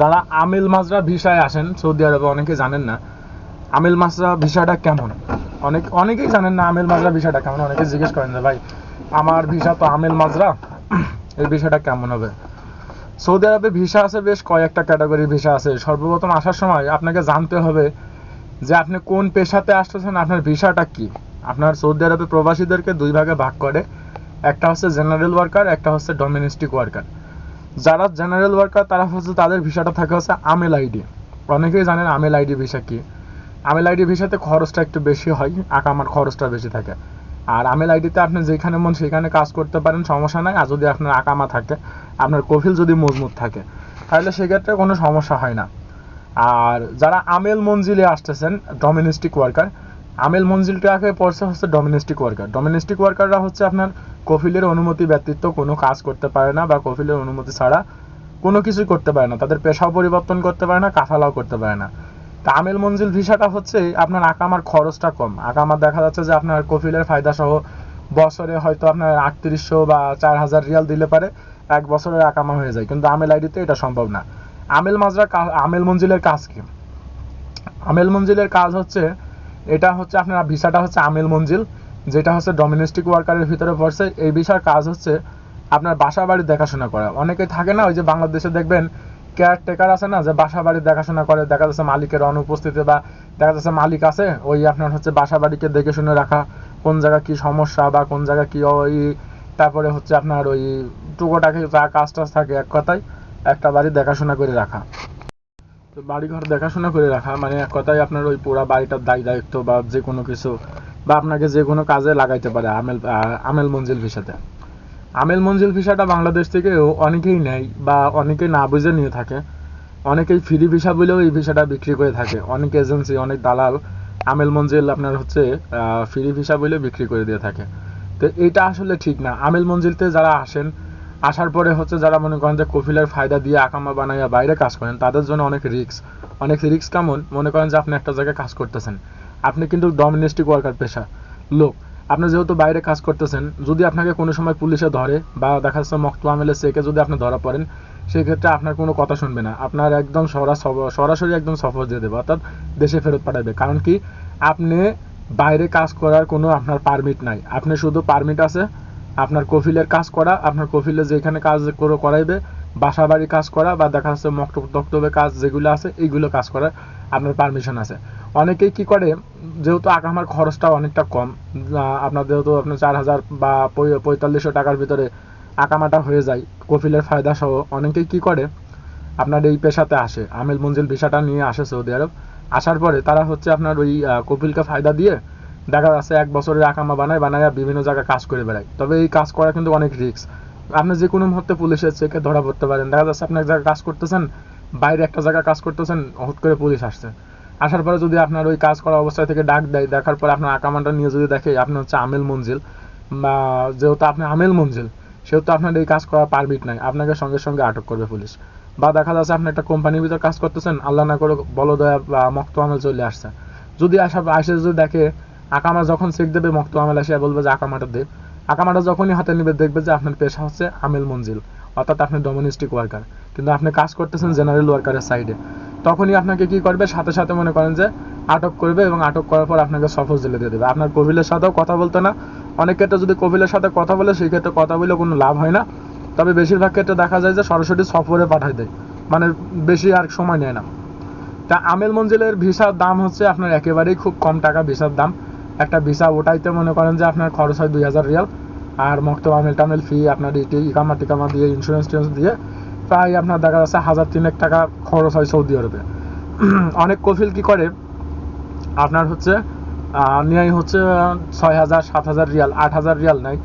যারা আমিল মাজরা ভিসায় আসেন, সৌদি আরবে অনেকে জানেন না। আমিল মাজরা ভিসাটা কেমন? অনেক অনেকেই জানেন না আমিল মাজরা ভিসাটা কেমন, অনেকে জিজ্ঞেস করেন যে, ভাই, আমার ভিসা তো আমিল মাজরা এই ভিসাটা কেমন হবে? সৌদি আরবে ভিসা আছে বেশ কয়েকটা ক্যাটাগরির ভিসা আছে। সর্বপ্রথম আসার সময় আপনাকে জানতে হবে যে আপনি কোন পেশাতে আসতেছেন, আপনার ভিসাটা কি? আপনার সৌদি আরবে প্রবাসীদেরকে দুই ভাগে ভাগ করে। একটা হচ্ছে জেনারেল ওয়ার্কার, একটা হচ্ছে ডোমেস্টিক ওয়ার্কার। যারা জেনারেল ওয়ার্কার তারা হচ্ছে তাদের ভিসাটা থাকে হচ্ছে আমেল আইডি অনেকেই জানেন আমেল আইডি ভিসা কি। আমেল আইডি ভিসাতে খরচটা একটু বেশি হয়, আকামার খরচটা বেশি থাকে। আর আমেল আইডিতে আপনি যেখানে মন সেখানে কাজ করতে পারেন, সমস্যা নাই। আর যদি আপনার আকামা থাকে, আপনার কফিল যদি মজবুত থাকে, তাহলে সেক্ষেত্রে কোনো সমস্যা হয় না। আর যারা আমেল মঞ্জিলে আসতেছেন ডোমেস্টিক ওয়ার্কার আমেল মঞ্জিলটাকে পড়ছে হচ্ছে ডোমেস্টিক ওয়ার্কার ডোমেস্টিক ওয়ার্কাররা হচ্ছে আপনার কফিলের অনুমতি ব্যতীত কোনো কাজ করতে পারে না বা কফিলের অনুমতি ছাড়া কোনো কিছুই করতে পারে না। তাদের পেশাও পরিবর্তন করতে পারে না কাফালাও করতে পারে না। তা আমেল মঞ্জিল ভিসাটা হচ্ছে আপনার আকামার খরচটা কম। আকামার দেখা যাচ্ছে যে আপনার কফিলের ফায়দা সহ বছরে হয়তো আপনার আটত্রিশশো বা চার হাজার রিয়াল দিলে পারে, এক বছরের আকামা হয়ে যায়। কিন্তু আমেল আইডিতে এটা সম্ভব না। আমেল মাজরা আমেল মঞ্জিলের কাজ কি? আমেল মঞ্জিলের কাজ হচ্ছে এটা হচ্ছে আপনার ভিসাটা হচ্ছে আমেল মঞ্জিল, যেটা হচ্ছে ডোমেস্টিক ওয়ার্কারের ভিতরে পড়ছে। এই ভিসার কাজ হচ্ছে আপনার বাসা বাড়ি দেখাশোনা করা। অনেকে থাকে না, ওই যে বাংলাদেশে দেখবেন কেয়ারটেকার আছে না, যে বাসা বাড়ি দেখাশোনা করে, দেখা যাচ্ছে মালিকের অনুপস্থিতি বা দেখা যাচ্ছে মালিক আছে, ওই আপনার হচ্ছে বাসা বাড়িকে দেখে শুনে রাখা, কোন জায়গা কি সমস্যা বা কোন জায়গা কি ওই, তারপরে হচ্ছে আপনার ওই টুকোটাকে যা কাজ টাজ থাকে এক কথায় একটা বাড়ি দেখাশোনা করে রাখা। বাড়িঘর দেখাশোনা করে রাখা মানে এক কথায় আপনার ওই পুরা বাড়িটার দায় দায়িত্ব বা যে কোনো কিছু, বা আপনাকে যে কোনো কাজে লাগাইতে পারে আমেল আমেল মঞ্জিল ভিসাতে। আমেল মঞ্জিল ভিসাটা বাংলাদেশ থেকেও অনেকেই নেয় বা অনেকেই না বুঝে নিয়ে থাকে। অনেকেই ফ্রি ভিসা বলেও এই ভিসাটা বিক্রি করে থাকে। অনেক এজেন্সি, অনেক দালাল আমেল মঞ্জিল আপনার হচ্ছে ফ্রি ভিসা বলে বিক্রি করে দিয়ে থাকে। তো এটা আসলে ঠিক না। আমেল মঞ্জিলতে যারা আসেন আসার পরে হচ্ছে যারা মনে করেন যে কফিলের ফায়দা দিয়ে আকামা বানাইয়া বাইরে কাজ করেন, তাদের জন্য অনেক রিস্ক অনেক রিস্ক কেমন মনে করেন যে আপনি একটা জায়গায় কাজ করতেছেন। আপনি কিন্তু ডোমেস্টিক ওয়ার্কার পেশা, লোক। আপনি যেহেতু বাইরে কাজ করতেছেন, যদি আপনাকে কোনো সময় পুলিশে ধরে বা দেখা যাচ্ছে মক্ত আমেলে সেকে যদি আপনি ধরা পড়েন, সেক্ষেত্রে আপনার কোনো কথা শুনবে না। আপনার একদম সরা- সরাসরি একদম সফর দিয়ে দেবে, অর্থাৎ দেশে ফেরত পাঠাবে। কারণ কি? আপনি বাইরে কাজ করার কোনো আপনার পারমিট নাই। আপনি শুধু পারমিট আছে আপনার কফিলের কাজ করা আপনার কফিলে যেখানে কাজ করে করাইবে বাসা বাড়ি কাজ করা বা দেখা যাচ্ছে মক্তব তক্তবে কাজ যেগুলো আছে এইগুলো কাজ করার আপনার পারমিশন আছে। অনেকেই কি করে যেহেতু আকামার খরচটা অনেকটা কম আপনার যেহেতু আপনার চার হাজার বা পঁয়তাল্লিশশো টাকার ভিতরে আকামাটা হয়ে যায় কফিলের ফায়দা সহ অনেকেই কি করে আপনার এই পেশাতে আসে আমেল মঞ্জিল ভিসাটা নিয়ে আসে সৌদি আরব। আসার পরে তারা হচ্ছে আপনার ওই আহ, কপিলকে ফায়দা দিয়ে দেখা যাচ্ছে এক বছরের আকামা বানায় বানায় বিভিন্ন জায়গায় কাজ করে বেড়ায়। তবে এই কাজ করা কিন্তু অনেক রিস্ক আপনি যে কোনো মুহূর্তে পুলিশের চেকে ধরা পড়তে পারেন। দেখা যাচ্ছে আপনি এক জায়গায় কাজ করতেছেন, বাইরে একটা জায়গায় কাজ করতেছেন হুট করে পুলিশ আসছে। আসার পরে যদি আপনার ওই কাজ করা অবস্থা থেকে ডাক দেয়, দেখার পরে আপনার আকামাটা নিয়ে যদি দেখে, আপনি হচ্ছে আমেল মঞ্জিল, বা যেহেতু আপনি আমেল মঞ্জিল, সেহেতু আপনার এই কাজ করা পারমিট নাই। আপনাকে সঙ্গে সঙ্গে আটক করবে পুলিশ। বা দেখা যাচ্ছে আপনি একটা কোম্পানির ভিতর কাজ করতেছেন, আল্লাহ না করে বলদয়া বা মক্ত আমল চলে আসছে। যদি আসা আসে যদি দেখে আকামা যখন চেক দেবে, মক্ত আমল এসে বলবে যে, আকামাটা দে। আকামাটা যখনই হাতে নেবে, দেখবে যে আপনার পেশা হচ্ছে আমেল মঞ্জিল, অর্থাৎ আপনি ডোমেস্টিক ওয়ার্কার। কিন্তু আপনি কাজ করতেছেন জেনারেল ওয়ার্কারের সাইডে। তখনই আপনাকে কি করবে? সাথে সাথে মনে করেন যে, আটক করবে এবং আটক করার পর আপনাকে সফর জেলে দিয়ে দেবে। আপনার কবিলের সাথেও কথা বলতে না। অনেক ক্ষেত্রে যদি কবিলের সাথে কথা বলে, সেই ক্ষেত্রে কথা বলে কোনো লাভ হয় না। তবে বেশিরভাগ ক্ষেত্রে দেখা যায় যে, সরাসরি সফরে পাঠায় দেয়। মানে বেশি আর সময় নেয় না। তা আমেল মঞ্জিলের ভিসার দাম হচ্ছে আপনার একেবারেই খুব কম টাকা ভিসার দাম। একটা ভিসা ওটাইতে মনে করেন যে আপনার খরচ হয় দুই হাজার রিয়াল। আর মক্ত আমেল টামেল ফি আপনার ইটি ইকামা টিকামা দিয়ে ইন্স্যুরেন্স টিন্সুরেন্স দিয়ে, প্রায় আপনার দেখা যাচ্ছে হাজার তিনেক টাকা খরচ হয় সৌদি আরবে। অনেক কফিল কি করে? আপনার হচ্ছে নেয় হচ্ছে, ছয় হাজার, সাত হাজার রিয়াল, আট হাজার রিয়াল নেয়।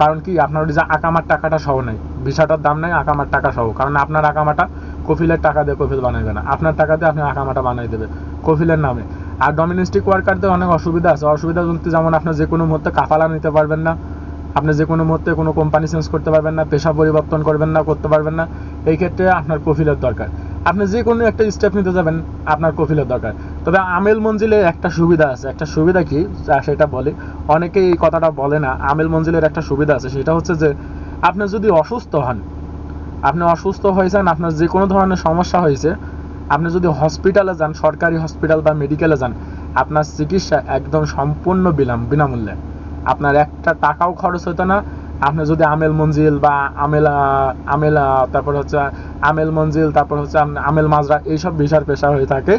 কারণ কি? আপনার যে আকামার টাকাটা সহ নেই ভিসাটার দাম নেই আকামার টাকা সহ। কারণ আপনার আকামাটা কফিলের টাকা দিয়ে কফিল বানাইবে না। আপনার টাকা দিয়ে আপনি আকামাটা বানাই দেবে, কফিলের নামে। আর ডোমেস্টিক ওয়ার্কারদের অনেক অসুবিধা আছে। অসুবিধা বলতে যেমন আপনার যে কোনো মুহূর্তে কাফালা নিতে পারবেন না, আপনি যে কোনো মুহূর্তে কোনো কোম্পানি চেঞ্জ করতে পারবেন না, পেশা পরিবর্তন করবেন না, করতে পারবেন না, এই ক্ষেত্রে আপনার কফিলের দরকার। আপনি যে কোনো একটা স্টেপ নিতে যাবেন, আপনার কফিলের দরকার। তবে আমেল মঞ্জিলে একটা সুবিধা আছে। একটা সুবিধা কি? সেটা বলে। অনেকে এই কথাটা বলে না, আমেল মঞ্জিলের একটা সুবিধা আছে। সেটা হচ্ছে যে, আপনি যদি অসুস্থ হন, আপনি অসুস্থ হয়েছেন, আপনার যে কোনো ধরনের সমস্যা হয়েছে আপনি যদি হসপিটালে যান, সরকারি হসপিটাল বা মেডিকেলে যান, আপনার চিকিৎসা একদম সম্পূর্ণ বিনাম, বিনামূল্যে। আপনার একটা টাকাও খরচ হতো না। আপনি যদি আমেল মঞ্জিল বা আমেলা আমেলা, তারপর হচ্ছে আমেল মঞ্জিল, তারপর হচ্ছে আমেল মাজরা, এইসব বিষয়ের পেশা হয়ে থাকে।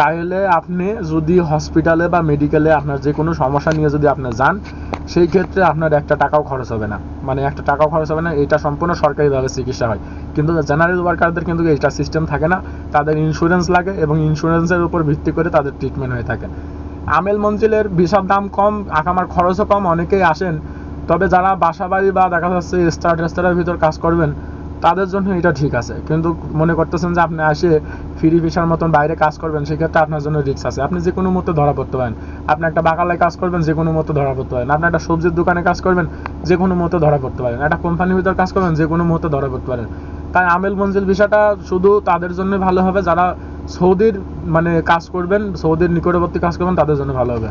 তাহলে আপনি যদি হসপিটালে বা মেডিকেলে আপনার যে কোনো সমস্যা নিয়ে যদি আপনি যান, সেই ক্ষেত্রে আপনার একটা টাকাও খরচ হবে না। মানে একটা টাকাও খরচ হবে না, এটা সম্পূর্ণ সরকারিভাবে চিকিৎসা হয়। কিন্তু জেনারেল ওয়ার্কারদের কিন্তু এইটা সিস্টেম থাকে না। তাদের ইন্স্যুরেন্স লাগে এবং ইন্স্যুরেন্সের উপর ভিত্তি করে তাদের ট্রিটমেন্ট হয়ে থাকে। আমেল মঞ্জিলের ভিসার দাম কম আকামার খরচও কম, অনেকেই আসেন। তবে যারা বাসাবাড়ি বা দেখা যাচ্ছে স্টার রেস্টারের ভিতর কাজ করবেন তাদের জন্য এটা ঠিক আছে। কিন্তু মনে করতেছেন যে আপনি আসে ফ্রি ভিসার মতন বাইরে কাজ করবেন, সেক্ষেত্রে আপনার জন্য রিস্ক আছে। আপনি যে কোনো মতো ধরা পড়তে পারেন। আপনি একটা বাকালায় কাজ করবেন যে কোনো মতো ধরা পড়তে পারেন। আপনি একটা সবজির দোকানে কাজ করবেন যে কোনো মতো ধরা পড়তে পারেন। একটা কোম্পানির ভিতর কাজ করবেন যে কোনো মতো ধরা পড়তে পারেন। তাই আমেল মঞ্জিল ভিসাটা শুধু তাদের জন্য ভালো হবে। যারা সৌদির মানে কাজ করবেন, সৌদির নিকটবর্তী কাজ করবেন, তাদের জন্য ভালো হবে।